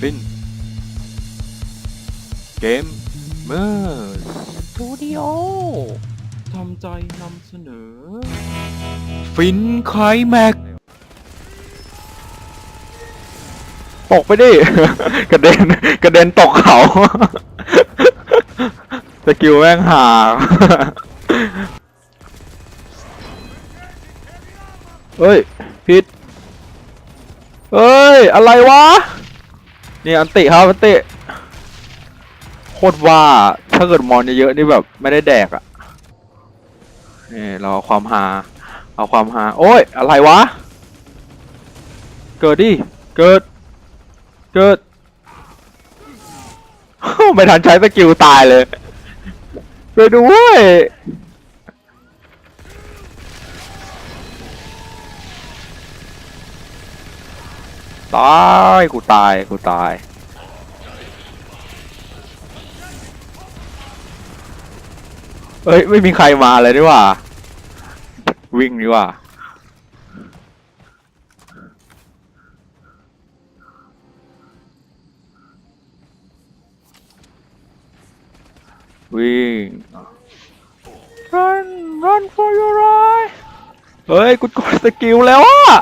ฟิน เกมเมอร์สตูดิโอทำใจนำเสนอ ฟินไคลแม็กตกไปดิ กระเด็น กระเด็นตกเขาสกิลแม่งหาเฮ้ย ผิด เฮ้ย อะไรวะ นี่อันติครับอันติโคตรว่าถ้าเกิดมอนเยอะๆนี่แบบไม่ได้แดกอะนี่เราเอาความหา เอาความหา โอ้ย อะไรวะ เกิดดิ เกิด เกิด ไม่ทันใช้สกิลตายเลย ไปด้วย ตายกูตายกูตายเอ้ยไม่มีใครมาเลยดีกว่า วิ่งดีกว่าวิ่ง run run for your life เฮ้ยกูกดสกิลแล้วอะ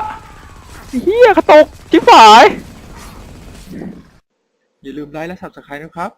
เฮียกระตก ที่ฝาย อย่าลืมไลค์และ subscribe นะครับ